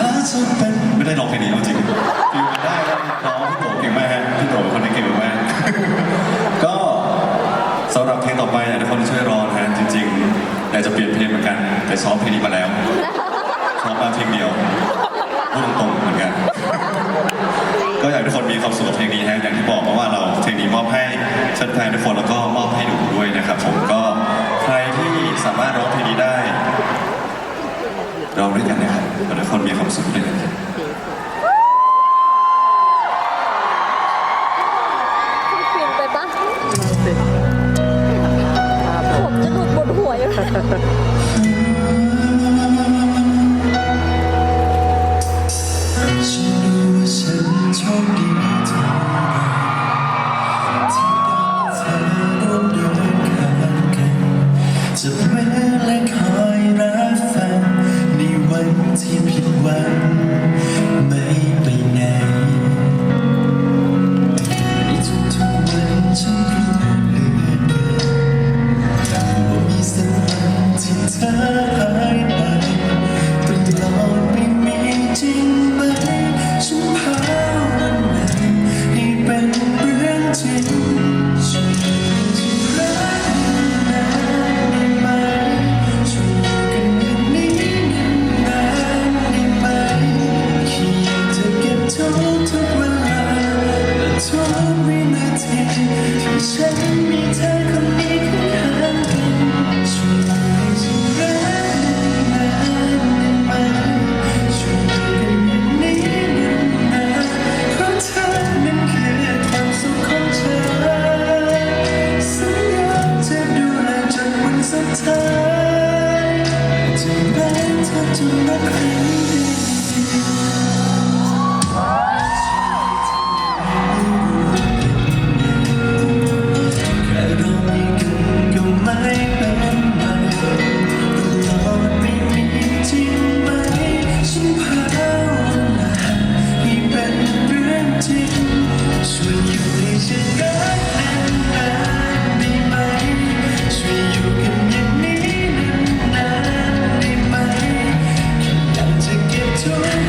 ลาสเปนไม่ได้ร้องเพลงนี้เอาจริงฟิลมันได้แล้วร้องพี่โตเก่งมากฮะพี่โตเป็นคนที่เก่งมากก็สำหรับเพลงต่อไปเนี่ยทุกคนช่วยรอนะฮะจริงๆอยากจะเปลี่ยนเพลงเหมือนกันแต่ซ้อมเพลงนี้มาแล้วซ้อมมาเพลงเดียวพูดตรงๆเหมือนกัน ก็อยากให้ทุกคนมีความสุขกับเพลงนี้ฮะอย่างที่บอกมาว่าเราเพลงนี้มอบให้แฟนทุกคนแล้วก็มอบให้หนูด้วยนะครับ ผมก็ใครที่สามารถร้องเพลงนี้ได้ร้องด้วยกันนะครับ ขอให้ทุกคนมีความสุขด้วยกันฟินไปปะผมจะหลุดบนหัวอยู่ to the clean.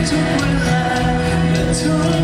ทุกเวลาและทุก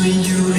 when you